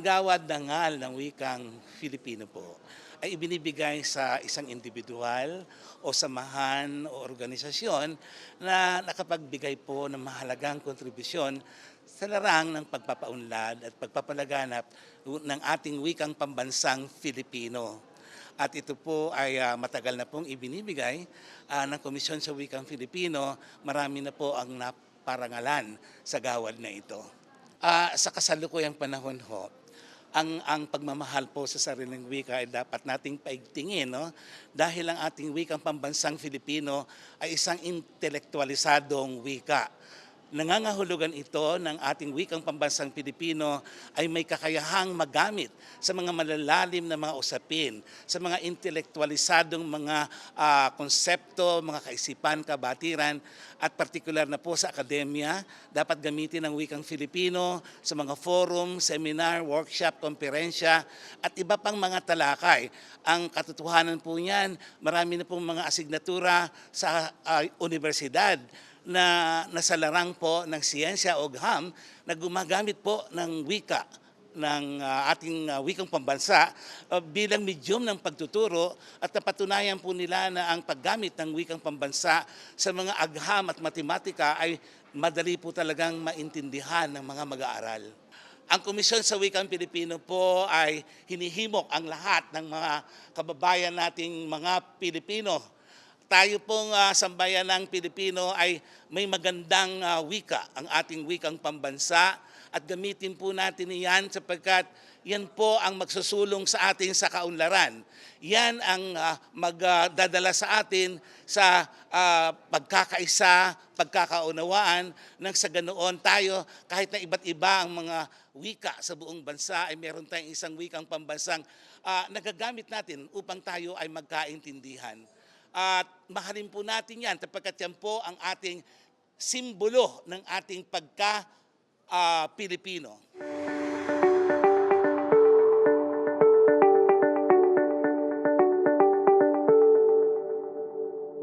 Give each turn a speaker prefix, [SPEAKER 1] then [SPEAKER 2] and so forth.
[SPEAKER 1] bawat dangal ng wikang Filipino po ay ibinibigay sa isang individual o samahan o organisasyon na nakapagbigay po ng mahalagang kontribusyon sa larang ng pagpapaunlad at pagpapalaganap ng ating wikang pambansang Filipino. At ito po ay ah, matagal na pong ibinibigay ah, ng Komisyon sa Wikang Filipino. Marami na po ang naparangalan sa gawad na ito. Ah, sa kasalukuyang panahon ho, ang ang pagmamahal po sa sariling wika ay dapat nating paigtingin no? Dahil ang ating wikang pambansang Filipino ay isang intelektualisadong wika nangangahulugan ito ng ating wikang pambansang Pilipino ay may kakayahang magamit sa mga malalalim na mga usapin, sa mga intelektualisadong mga ah, konsepto, mga kaisipan, kabatiran, at partikular na po sa akademya, dapat gamitin ang wikang Filipino sa mga forum, seminar, workshop, konferensya, at iba pang mga talakay. Ang katotohanan po niyan, marami na pong mga asignatura sa ah, universidad na nasa larang po ng siyensya o GHAM na gumagamit po ng wika ng ah, ating ah, wikang pambansa ah, bilang medium ng pagtuturo at napatunayan po nila na ang paggamit ng wikang pambansa sa mga agham at matematika ay madali po talagang maintindihan ng mga mag-aaral. Ang Komisyon sa Wikang Pilipino po ay hinihimok ang lahat ng mga kababayan nating mga Pilipino tayo pong ah, sambayan ng Pilipino ay may magandang ah, wika, ang ating wikang pambansa at gamitin po natin iyan sapagkat yan po ang magsusulong sa atin sa kaunlaran. Yan ang ah, magdadala sa atin sa ah, pagkakaisa, pagkakaunawaan nang sa ganoon tayo kahit na iba't iba ang mga wika sa buong bansa ay meron tayong isang wikang pambansang ah, nagagamit natin upang tayo ay magkaintindihan. At mahalin po natin yan sapagkat yan po ang ating simbolo ng ating pagka-Pilipino.